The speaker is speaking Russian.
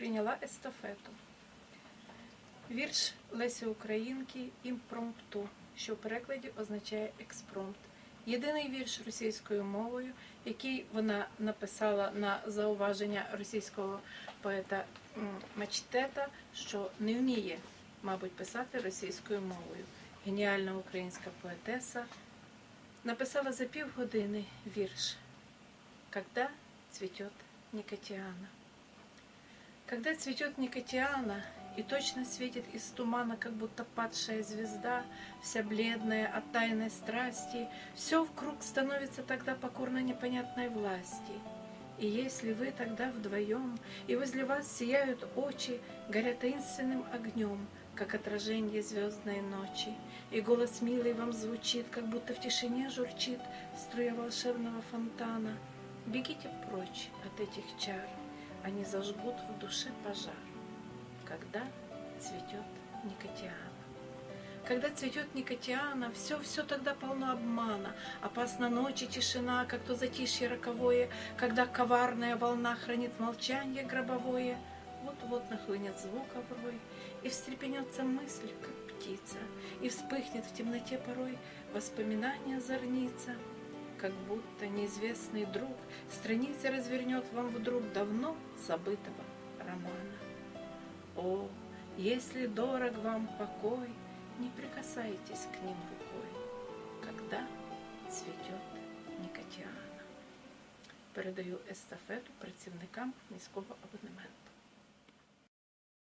прийняла естафету. Вірш Лесі Українки імпромпту, що в перекладі означає експромт. Єдиний вірш російською мовою, який вона написала на зауваження російського поета Мачтета, що не вміє, мабуть, писати російською мовою. Геніальна українська поетеса написала за півгодини вірш «Когда цветет Никотиана». Когда цветет Никотиана и точно светит из тумана, как будто падшая звезда, вся бледная от тайной страсти, все вкруг становится тогда покорно непонятной власти. И если вы тогда вдвоем, и возле вас сияют очи, горят таинственным огнем, как отражение звездной ночи, и голос милый вам звучит, как будто в тишине журчит струя волшебного фонтана, бегите прочь от этих чар, они зажгут в душе пожар, когда цветет Никотиана. Когда цветет Никотиана, все-все тогда полно обмана. Опасна ночи тишина, как то затишье роковое, Когда коварная волна хранит молчание гробовое. Вот-вот нахлынет звук рой, И встрепенется мысль, как птица, И вспыхнет в темноте порой Воспоминание зорница, Как будто неизвестный друг Страницы развернет вам вдруг Давно забытого романа. О, если дорог вам покой, не прикасайтесь к ним рукой, когда цветет Никотіана. Передаю естафету працівникам міського абонементу.